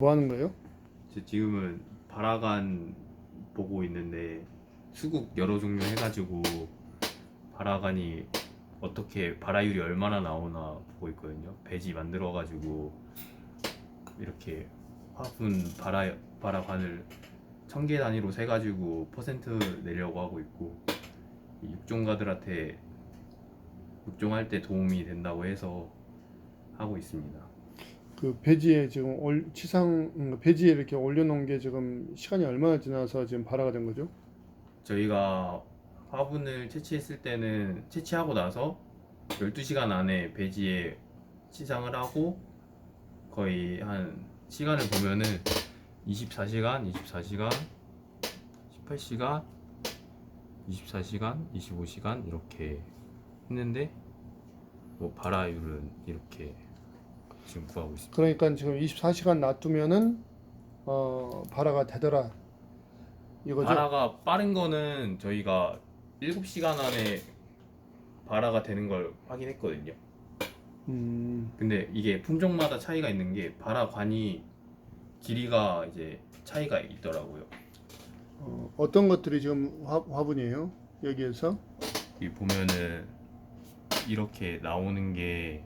뭐 하는 거예요? 저 지금은 바라간 보고 있는데 수국 여러 종류 해가지고 바라간이 어떻게 발화율이 얼마나 나오나 보고 있거든요. 배지 만들어가지고 이렇게 화분 발화 발화관을 천 개 단위로 세가지고 퍼센트 내려고 하고 있고 이 육종가들한테 육종할 때 도움이 된다고 해서 하고 있습니다. 그 배지에 지금 올, 치상 음, 배지에 이렇게 올려놓은 게 지금 시간이 얼마나 지나서 지금 발화가 된 거죠? 저희가 화분을 채취했을 때는 채취하고 나서 12시간 안에 배지에 치상을 하고 거의 한 시간을 보면은 24시간, 24시간, 18시간, 24시간, 25시간 이렇게 했는데 뭐 발화율은 이렇게 지금 구하고 있습니다. 그러니까 지금 24시간 놔두면은 어, 발화가 되더라 이거죠? 발화가 빠른 거는 저희가 7시간 안에 발화가 되는 걸 확인했거든요. 음, 근데 이게 품종마다 차이가 있는 게 발화관이 길이가 이제 차이가 있더라고요. 어, 어떤 것들이 지금 화, 화분이에요? 여기에서 이 보면은 이렇게 나오는 게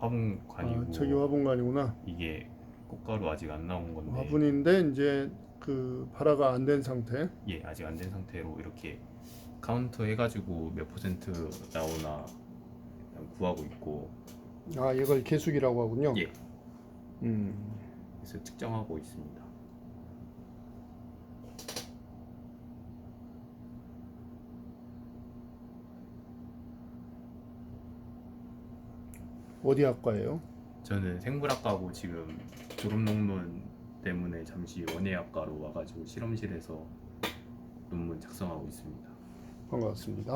화분관이고 아, 저기 화분관이구나. 이게 꽃가루 아직 안 나온 건데 화분인데 이제 그 발화가 안 된 상태. 예 아직 안 된 상태로 이렇게 카운트 해가지고 몇 퍼센트 나오나 구하고 있고 아 이걸 개수기라고 하군요. 예 음, 그래서 측정하고 있습니다. 어디 학과예요? 저는 생물학과고 지금 졸업 논문 때문에 잠시 원예학과로 와가지고 실험실에서 논문 작성하고 있습니다. 반갑습니다.